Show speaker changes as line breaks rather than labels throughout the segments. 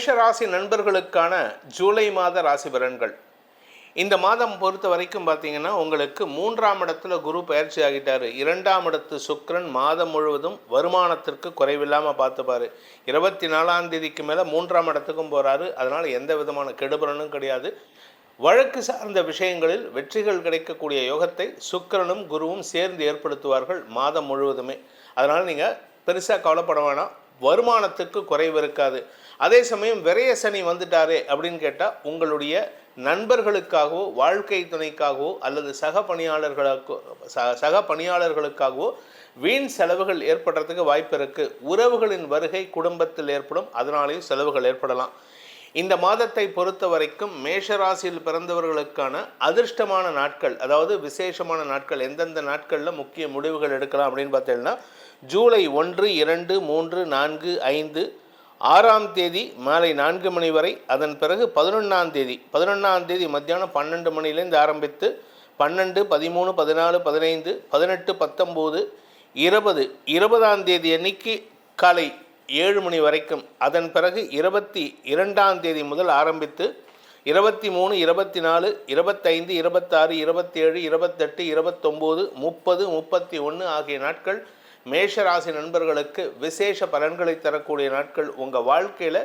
மேஷ ராசி நண்பர்களுக்கான ஜூலை மாத ராசி பலன்கள். இந்த மாதம் பொறுத்த வரைக்கும் பார்த்தீங்கன்னா உங்களுக்கு மூன்றாம் இடத்துல குரு பயிற்சி ஆகிட்டார். இரண்டாம் இடத்து சுக்கிரன் மாதம் முழுவதும் வருமானத்திற்கு குறைவில்லாமல் பார்த்துப்பாரு இருபத்தி நாலாம் தேதிக்கு மேலே மூன்றாம் இடத்துக்கும் போகிறாரு அதனால் எந்த விதமான கெடுபலனும் கிடையாது. வழக்கு சார்ந்த விஷயங்களில் வெற்றிகள் கிடைக்கக்கூடிய யோகத்தை சுக்கிரனும் குருவும் சேர்ந்து ஏற்படுத்துவார்கள் மாதம் முழுவதுமே. அதனால் நீங்கள் பெருசாக கவலைப்பட வேணாம். வருமானத்துக்கு குறைவு இருக்காது. அதே சமயம் விரைய சனி வந்துட்டாரே அப்படின்னு கேட்டால் உங்களுடைய நண்பர்களுக்காகவோ வாழ்க்கை துணைக்காகவோ அல்லது சக பணியாளர்களுக்கோ சக பணியாளர்களுக்காகவோ வீண் செலவுகள் ஏற்படுறதுக்கு வாய்ப்பு இருக்குது உறவுகளின் வருகை குடும்பத்தில் ஏற்படும் அதனாலேயும் செலவுகள் ஏற்படலாம். இந்த மாதத்தை பொறுத்த வரைக்கும் மேஷராசியில் பிறந்தவர்களுக்கான அதிர்ஷ்டமான நாட்கள் அதாவது விசேஷமான நாட்கள் எந்தெந்த நாட்களில் முக்கிய முடிவுகள் எடுக்கலாம் அப்படின்னு பார்த்தீங்கன்னா ஜூலை ஒன்று இரண்டு மூன்று நான்கு ஐந்து ஆறாம் தேதி மாலை நான்கு மணி வரை அதன் பிறகு பதினொன்றாம் தேதி பதினொன்றாம் தேதி மத்தியானம் பன்னெண்டு மணிலேருந்து ஆரம்பித்து பன்னெண்டு பதிமூணு பதினாலு பதினைந்து பதினெட்டு பத்தொம்போது இருபது இருபதாம் தேதி அன்னைக்கு காலை ஏழு மணி வரைக்கும் அதன் பிறகு இருபத்தி இரண்டாம் தேதி முதல் ஆரம்பித்து இருபத்தி மூணு இருபத்தி நாலு இருபத்தைந்து இருபத்தாறு இருபத்தேழு இருபத்தெட்டு இருபத்தொம்போது முப்பது முப்பத்தி ஒன்று ஆகிய நாட்கள் மேஷராசி நண்பர்களுக்கு விசேஷ பலன்களை தரக்கூடிய நாட்கள் உங்கள் வாழ்க்கையில்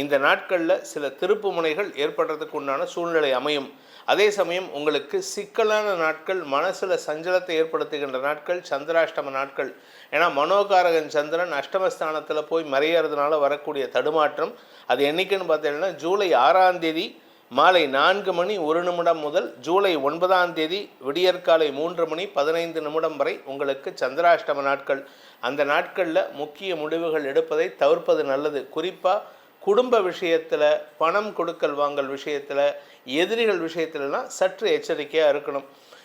இந்த நாட்களில் சில திருப்பு முனைகள் ஏற்படுறதுக்கு உண்டான சூழ்நிலை அமையும். அதே சமயம் உங்களுக்கு சிக்கலான நாட்கள் மனசில் சஞ்சலத்தை ஏற்படுத்துகின்ற நாட்கள் சந்திராஷ்டம நாட்கள். ஏன்னா மனோகாரகன் சந்திரன் அஷ்டமஸ்தானத்தில் போய் மறையிறதுனால வரக்கூடிய தடுமாற்றம் அது என்றைக்குன்னு பார்த்தீங்கன்னா ஜூலை ஆறாம் தேதி மாலை நான்கு மணி ஒரு நிமிடம் முதல் ஜூலை ஒன்பதாம் தேதி விடியற்காலை மூன்று மணி பதினைந்து நிமிடம் வரை உங்களுக்கு சந்திராஷ்டம நாட்கள். அந்த நாட்களில் முக்கிய முடிவுகள் எடுப்பதை தவிர்ப்பது நல்லது. குறிப்பாக குடும்ப விஷயத்தில் பணம் கொடுக்கல் வாங்கல் விஷயத்தில் எதிரிகள் விஷயத்துலலாம் சற்று எச்சரிக்கையாக இருக்கணும்.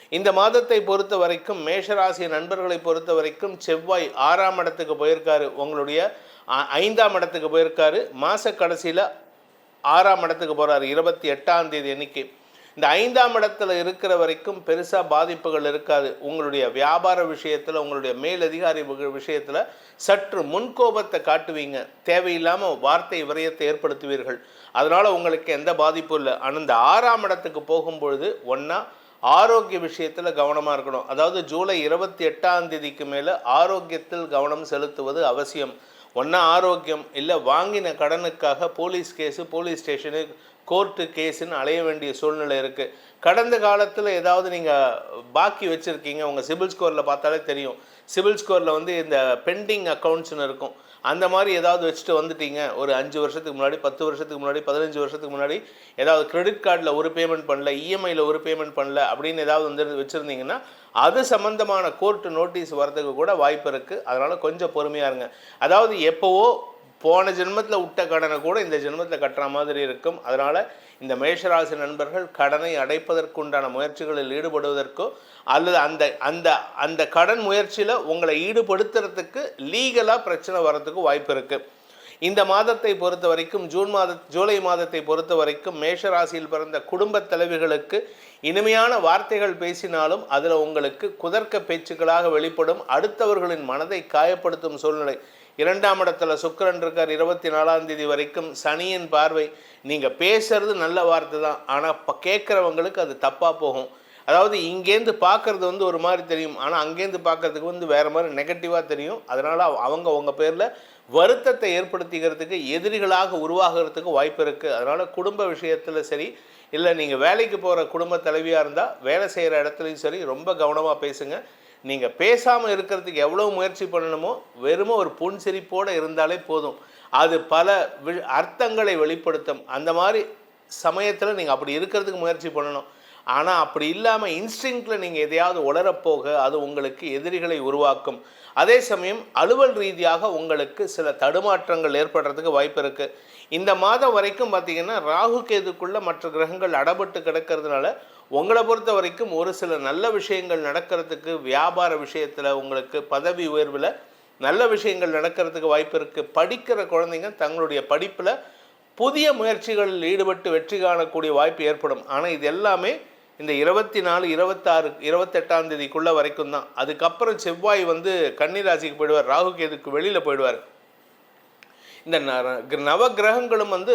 இந்த மாதத்தை பொறுத்த வரைக்கும் மேஷராசி நண்பர்களை பொறுத்த வரைக்கும் செவ்வாய் ஆறாம் இடத்துக்கு போயிருக்காரு. உங்களுடைய அ- ஐந்தாம் இடத்துக்கு போயிருக்காரு. மாத கடைசியில் ஆறாம் இடத்துக்கு போகிறார் இருபத்தி எட்டாம் தேதி எண்ணிக்கை. இந்த ஐந்தாம் இடத்துல இருக்கிற வரைக்கும் பெருசாக பாதிப்புகள் இருக்காது. உங்களுடைய வியாபார விஷயத்தில் உங்களுடைய மேலதிகாரி விஷயத்தில் சற்று முன்கோபத்தை காட்டுவீங்க. தேவையில்லாமல் வார்த்தை விரயத்தை ஏற்படுத்துவீர்கள். அதனால் உங்களுக்கு எந்த பாதிப்பும் இல்லை. ஆனால் இந்த ஆறாம் இடத்துக்கு போகும்பொழுது ஒன்றா ஆரோக்கிய விஷயத்தில் கவனமாக இருக்கணும். அதாவது ஜூலை இருபத்தி எட்டாம் தேதிக்கு மேலே ஆரோக்கியத்தில் கவனம் செலுத்துவது அவசியம். ஒன்றா ஆரோக்கியம் இல்லை வாங்கின கடனுக்காக police case police station court கேஸுன்னு அலைய வேண்டிய சூழ்நிலை இருக்குது கடந்த காலத்தில் ஏதாவது நீங்கள் பாக்கி வச்சுருக்கீங்க உங்கள் சிபில் ஸ்கோரில் பார்த்தாலே தெரியும். சிபில் ஸ்கோரில் வந்து இந்த பெண்டிங் அக்கௌண்ட்ஸ்னு இருக்கும். அந்த மாதிரி ஏதாவது வச்சுட்டு வந்துட்டீங்க? ஒரு அஞ்சு வருஷத்துக்கு முன்னாடி பத்து வருஷத்துக்கு முன்னாடி பதினஞ்சு வருஷத்துக்கு முன்னாடி ஏதாவது கிரெடிட் கார்டில் ஒரு பேமெண்ட் பண்ணல இஎம்ஐயில் ஒரு பேமெண்ட் பண்ணல அப்படின்னு ஏதாவது வந்து வச்சுருந்தீங்கன்னா அது சம்மந்தமான கோர்ட்டு நோட்டீஸ் வரதுக்கு கூட வாய்ப்பு இருக்குது அதனால் கொஞ்சம் பொறுமையாக இருங்க. அதாவது எப்போவோ போன ஜென்மத்தில் விட்ட கடனை கூட இந்த ஜென்மத்தில் கட்டுற மாதிரி இருக்கும். அதனால் இந்த மேஷராசி நண்பர்கள் கடனை அடைப்பதற்குண்டான முயற்சிகளில் ஈடுபடுவதற்கோ அல்லது அந்த அந்த அந்த கடன் முயற்சியில் உங்களை ஈடுபடுத்துறதுக்கு லீகலாக பிரச்சனை வர்றதுக்கு வாய்ப்பு இருக்குது இந்த மாதத்தை பொறுத்த வரைக்கும் ஜூன் மாத ஜூலை மாதத்தை பொறுத்த வரைக்கும் மேஷராசியில் பிறந்த குடும்பத் தலைவிகளுக்கு இனிமையான வார்த்தைகள் பேசினாலும் அதில் உங்களுக்கு குதர்க்க பேச்சுக்களாக வெளிப்படும். அடுத்தவர்களின் மனதை காயப்படுத்தும் சூழ்நிலை. இரண்டாம் இடத்துல சுக்கரன் இருக்கார் இருபத்தி நாலாம் தேதி வரைக்கும் சனியின் பார்வை. நீங்கள் பேசுறது நல்ல வார்த்தை தான். ஆனால் இப்போ கேட்குறவங்களுக்கு அது தப்பாக போகும். அதாவது இங்கேருந்து பார்க்குறது வந்து ஒரு மாதிரி தெரியும். ஆனால் அங்கேருந்து பார்க்கறதுக்கு வந்து வேறு மாதிரி நெகட்டிவாக தெரியும். அதனால் அவங்க உங்கள் பேரில் வருத்தத்தை ஏற்படுத்திக்கிறதுக்கு எதிரிகளாக உருவாகிறதுக்கு வாய்ப்பு இருக்குது அதனால் குடும்ப விஷயத்தில் சரி இல்லை நீங்கள் வேலைக்கு போகிற குடும்ப தலைவியாக இருந்தால் வேலை செய்கிற இடத்துலையும் சரி ரொம்ப கவனமாக பேசுங்கள் நீங்கள் பேசாமல் இருக்கிறதுக்கு எவ்வளோ முயற்சி பண்ணணுமோ வெறுமோ ஒரு புன்சிரிப்போடு இருந்தாலே போதும். அது பல வி- அர்த்தங்களை வெளிப்படுத்தும். அந்த மாதிரி சமயத்தில் நீங்கள் அப்படி இருக்கிறதுக்கு முயற்சி பண்ணணும். ஆனால் அப்படி இல்லாமல் இன்ஸ்டிங்க்டில் நீங்கள் எதையாவது உளரப்போக அது உங்களுக்கு எதிரிகளை உருவாக்கும். அதே சமயம் அலுவல் ரீதியாக உங்களுக்கு சில தடுமாற்றங்கள் ஏற்படுறதுக்கு வாய்ப்பு இருக்குது இந்த மாதம் வரைக்கும் பார்த்திங்கன்னா ராகு கேதுக்குள்ளே மற்ற கிரகங்கள் அடபட்டு கிடக்கிறதுனால உங்களை பொறுத்த வரைக்கும் ஒரு சில நல்ல விஷயங்கள் நடக்கிறதுக்கு வியாபார விஷயத்தில் உங்களுக்கு பதவி உயர்வில் நல்ல விஷயங்கள் நடக்கிறதுக்கு வாய்ப்பு இருக்குது படிக்கிற குழந்தைங்க தங்களுடைய படிப்பில் புதிய முயற்சிகளில் ஈடுபட்டு வெற்றி காணக்கூடிய வாய்ப்பு ஏற்படும். ஆனால் இது எல்லாமே இந்த இருபத்தி நாலு இருபத்தாறு இருபத்தெட்டாம் தேதிக்குள்ளே வரைக்கும் தான். அதுக்கப்புறம் செவ்வாய் வந்து கன்னிராசிக்கு போயிடுவார் ராகு கேதுக்கு வெளியில் போயிடுவார். இந்த ந- நவ கிரகங்களும் வந்து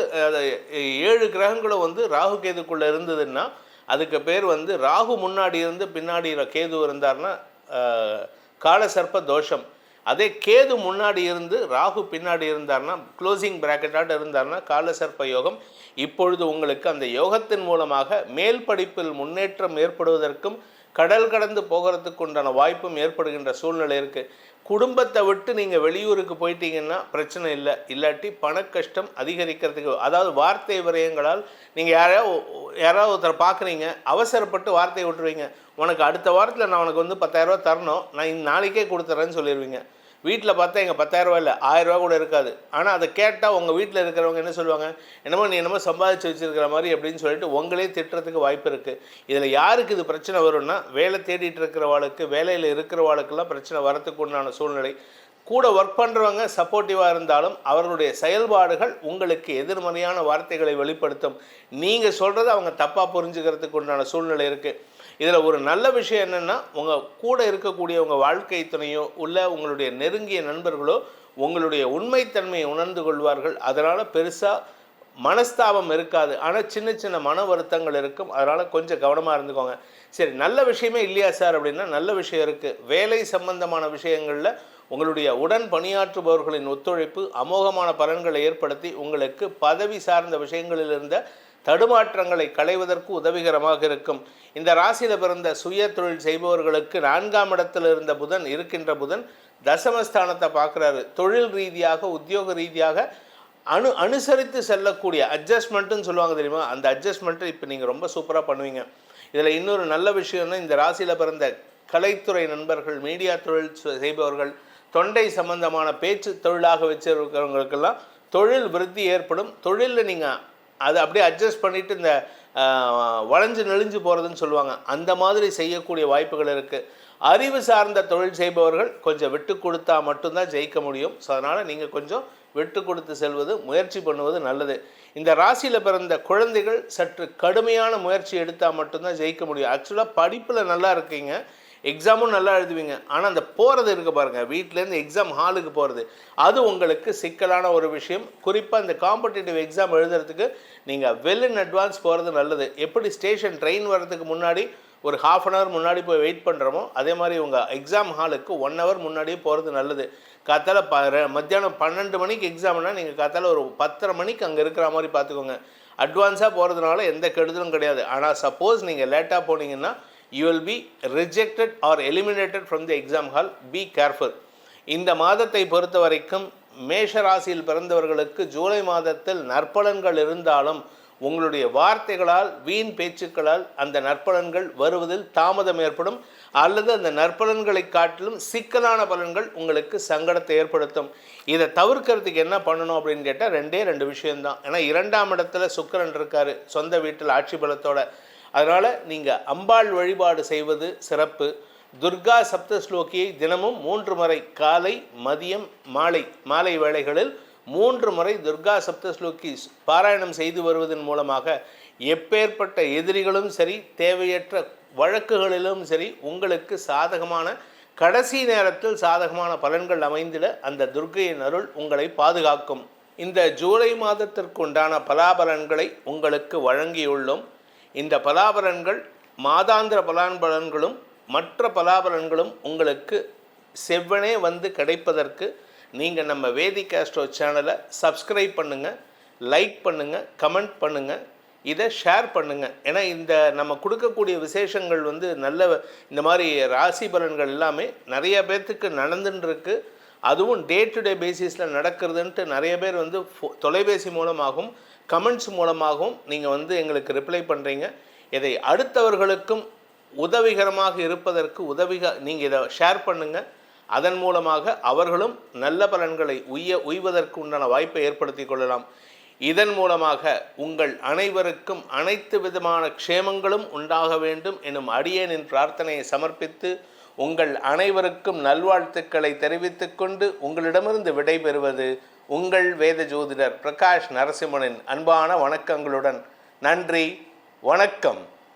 ஏழு கிரகங்களும் வந்து ராகு கேதுக்குள்ளே இருந்ததுன்னா அதுக்கு பேர் வந்து ராகு முன்னாடி இருந்து பின்னாடி கேது இருந்தார்னா காலசர்ப்ப தோஷம். அதே கேது முன்னாடி இருந்து ராகு பின்னாடி இருந்தார்னா க்ளோசிங் பிராக்கெட்டாக இருந்தார்னா காலசர்ப்ப யோகம். இப்பொழுது உங்களுக்கு அந்த யோகத்தின் மூலமாக மேல் படிப்பில் முன்னேற்றம் ஏற்படுவதற்கும் கடல் கடந்து போகிறதுக்கு உண்டான வாய்ப்பும் ஏற்படுகின்ற சூழ்நிலை இருக்குது குடும்பத்தை விட்டு நீங்கள் வெளியூருக்கு போயிட்டீங்கன்னா பிரச்சனை இல்லை. இல்லாட்டி பண கஷ்டம் அதிகரிக்கிறதுக்கு அதாவது வார்த்தை விரயங்களால் நீங்கள் யாராவது யாராவது ஒருத்தரை பார்க்குறீங்க அவசரப்பட்டு வார்த்தையை விட்டுருவீங்க. உனக்கு அடுத்த வாரத்தில் நான் உனக்கு வந்து பத்தாயிரரூவா தரணும். நான் இந்த நாளைக்கே கொடுத்துட்றேன்னு சொல்லிடுவீங்க வீட்டில் பார்த்தா எங்கள் பத்தாயிரரூபா இல்லை ஆயிரரூபா கூட இருக்காது. ஆனால் அதை கேட்டால் உங்கள் வீட்டில் இருக்கிறவங்க என்ன சொல்லுவாங்க? என்னமோ நீ என்னமோ சம்பாதிச்சு வச்சிருக்கிற மாதிரி அப்படின்னு சொல்லிட்டு உங்களே திட்டுறதுக்கு வாய்ப்பு இருக்குது இதில் யாருக்கு இது பிரச்சனை வரும்னா வேலை தேடிட்டு இருக்கிறவாளுக்கு வேலையில் இருக்கிறவாளுக்கெல்லாம் பிரச்சனை வரத்துக்கு உண்டான சூழ்நிலை. கூட ஒர்க் பண்ணுறவங்க சப்போர்ட்டிவாக இருந்தாலும் அவர்களுடைய செயல்பாடுகள் உங்களுக்கு எதிர்மறையான வார்த்தைகளை வெளிப்படுத்தும். நீங்கள் சொல்கிறத அவங்க தப்பாக புரிஞ்சுக்கிறதுக்கு உண்டான சூழ்நிலை இருக்குது இதில் ஒரு நல்ல விஷயம் என்னென்னா உங்கள் கூட இருக்கக்கூடிய உங்கள் வாழ்க்கை துணையோ உள்ள உங்களுடைய நெருங்கிய நண்பர்களோ உங்களுடைய உண்மைத்தன்மையை உணர்ந்து கொள்வார்கள். அதனால் பெருசாக மனஸ்தாபம் இருக்காது. ஆனால் சின்ன சின்ன மன வருத்தங்கள் இருக்கும். அதனால் கொஞ்சம் கவனமாக இருந்துக்கோங்க. சரி நல்ல விஷயமே இல்லையா சார் அப்படின்னா நல்ல விஷயம் இருக்குது வேலை சம்பந்தமான விஷயங்களில் உங்களுடைய உடன் பணியாற்றுபவர்களின் ஒத்துழைப்பு அமோகமான பலன்களை ஏற்படுத்தி உங்களுக்கு பதவி சார்ந்த விஷயங்களில் இருந்த தடுமாற்றங்களை களைவதற்கு உதவிகரமாக இருக்கும். இந்த ராசியில் பிறந்த சுய தொழில் செய்பவர்களுக்கு நான்காம் இடத்தில் இருந்த புதன் இருக்கின்ற புதன் தசமஸ்தானத்தை பார்க்குறாரு. தொழில் ரீதியாக உத்தியோக ரீதியாக அனு அனுசரித்து செல்லக்கூடிய அட்ஜஸ்ட்மெண்ட்டுன்னு சொல்லுவாங்க தெரியுமா? அந்த அட்ஜஸ்ட்மெண்ட்டை இப்போ நீங்கள் ரொம்ப சூப்பராக பண்ணுவீங்க. இதில் இன்னொரு நல்ல விஷயம்னா இந்த ராசியில் பிறந்த கலைத்துறை நண்பர்கள் மீடியா தொழில் செய்பவர்கள் தொண்டை சம்பந்தமான பேச்சு தொழிலாக வச்சிருக்கிறவங்களுக்கெல்லாம் தொழில் விருத்தி ஏற்படும். தொழிலில் நீங்கள் அதை அப்படியே அட்ஜஸ்ட் பண்ணிவிட்டு இந்த வளைஞ்சு நெளிஞ்சு போகிறதுன்னு சொல்லுவாங்க. அந்த மாதிரி செய்யக்கூடிய வாய்ப்புகள் இருக்குது அறிவு சார்ந்த தொழில் செய்பவர்கள் கொஞ்சம் விட்டு கொடுத்தா மட்டும்தான் ஜெயிக்க முடியும். ஸோ அதனால் நீங்கள் கொஞ்சம் விட்டு கொடுத்து செல்வது முயற்சி பண்ணுவது நல்லது. இந்த ராசியில் பிறந்த குழந்தைகள் சற்று கடுமையான முயற்சி எடுத்தால் மட்டும்தான் ஜெயிக்க முடியும். ஆக்சுவலாக படிப்பில் நல்லா இருக்கீங்க. எக்ஸாமும் நல்லா எழுதுவீங்க. ஆனால் அந்த போகிறது இருக்க பாருங்கள் வீட்டிலேருந்து எக்ஸாம் ஹாலுக்கு போகிறது அது உங்களுக்கு சிக்கலான ஒரு விஷயம். குறிப்பாக இந்த காம்படிட்டிவ் எக்ஸாம் எழுதுறதுக்கு நீங்கள் வெல் இன் அட்வான்ஸ் போகிறது நல்லது. எப்படி ஸ்டேஷன் ட்ரெயின் வர்றதுக்கு முன்னாடி ஒரு ஹாஃப் அன் ஹவர் முன்னாடி போய் வெயிட் பண்ணுறோமோ அதே மாதிரி உங்கள் எக்ஸாம் ஹாலுக்கு ஒன் ஹவர் முன்னாடியே போகிறது நல்லது. காத்தால் ப மத்தியானம் பன்னெண்டு மணிக்கு எக்ஸாம்னா நீங்கள் காத்தால் ஒரு பத்தரை மணிக்கு அங்கே இருக்கிற மாதிரி பார்த்துக்கோங்க. அட்வான்ஸாக போகிறதுனால எந்த கெடுதலும் கிடையாது. ஆனால் சப்போஸ் நீங்கள் லேட்டாக போனீங்கன்னா you will be rejected or eliminated from the exam hall be careful இந்த மாதத்தை பொறுத்த வரைக்கும் மேஷ ராசியில் பிறந்தவர்களுக்கு ஜூலை மாதத்தில் நற்பலன்கள் இருந்தாலும் உங்களுடைய வார்த்தைகளால் வீண் பேச்சுக்களால் அந்த நற்பலன்கள் வருவதில் தாமதம் ஏற்படும் அல்லது அந்த நற்பலன்களை காட்டிலும் சிக்கலான பலன்கள் உங்களுக்கு சங்கடத்தை ஏற்படுத்தும். இதை தவிர்க்கிறதுக்கு என்ன பண்ணணும் அப்படின்னு கேட்டால் ரெண்டே ரெண்டு விஷயம்தான். ஏன்னா இரண்டாம் இடத்துல சுக்கரன் இருக்கார் சொந்த வீட்டில் ஆட்சி பலத்தோட. அதனால் நீங்கள் அம்பாள் வழிபாடு செய்வது சிறப்பு. துர்கா சப்தஸ்லோகியை தினமும் மூன்று முறை காலை மதியம் மாலை மாலை வேளைகளில் மூன்று முறை துர்கா சப்தஸ்லோகி பாராயணம் செய்து வருவதன் மூலமாக எப்பேற்பட்ட எதிரிகளும் சரி தேவையற்ற வழக்குகளிலும் சரி உங்களுக்கு சாதகமான கடைசி நேரத்தில் சாதகமான பலன்கள் அமைந்திட அந்த துர்க்கையின் அருள் உங்களை பாதுகாக்கும். இந்த ஜூலை மாதத்திற்குண்டான பலாபலன்களை உங்களுக்கு வழங்கியுள்ளோம். இந்த பலாபலன்கள் மாதாந்திர பலான்பலன்களும் மற்ற பலாபலன்களும் உங்களுக்கு செவ்வனே வந்து கிடைப்பதற்கு நீங்கள் நம்ம வேதி கேஸ்ட்ரோ சேனலை சப்ஸ்கிரைப் பண்ணுங்கள் லைக் பண்ணுங்கள் கமெண்ட் பண்ணுங்கள் இதை ஷேர் பண்ணுங்கள் ஏன்னா இந்த நம்ம கொடுக்கக்கூடிய விசேஷங்கள் வந்து நல்ல இந்த மாதிரி ராசி பலன்கள் எல்லாமே நிறைய பேர்த்துக்கு நடந்துட்டுருக்கு அதுவும் டே டு டே பேசிஸில் நடக்கிறதுன்ட்டு நிறைய பேர் வந்து ஃபோ- தொலைபேசி மூலமாகவும் கமெண்ட்ஸ் மூலமாகவும் நீங்கள் வந்து எங்களுக்கு ரிப்ளை பண்ணுறீங்க இதை அடுத்தவர்களுக்கும் உதவிகரமாக இருப்பதற்கு உதவிக நீங்கள் இதை ஷேர் பண்ணுங்கள் அதன் மூலமாக அவர்களும் நல்ல பலன்களை உய்ய உய்வதற்கு உண்டான வாய்ப்பை ஏற்படுத்தி கொள்ளலாம். இதன் மூலமாக உங்கள் அனைவருக்கும் அனைத்து விதமான க்ஷேமங்களும் உண்டாக வேண்டும் எனும் அடியேனின் பிரார்த்தனையை சமர்ப்பித்து உங்கள் அனைவருக்கும் நல்வாழ்த்துக்களை தெரிவித்துக் கொண்டு உங்களிடமிருந்து விடைபெறுவது உங்கள் வேத ஜோதிடர் பிரகாஷ் நரசிம்மனின் அன்பான வணக்கங்களுடன். நன்றி வணக்கம்.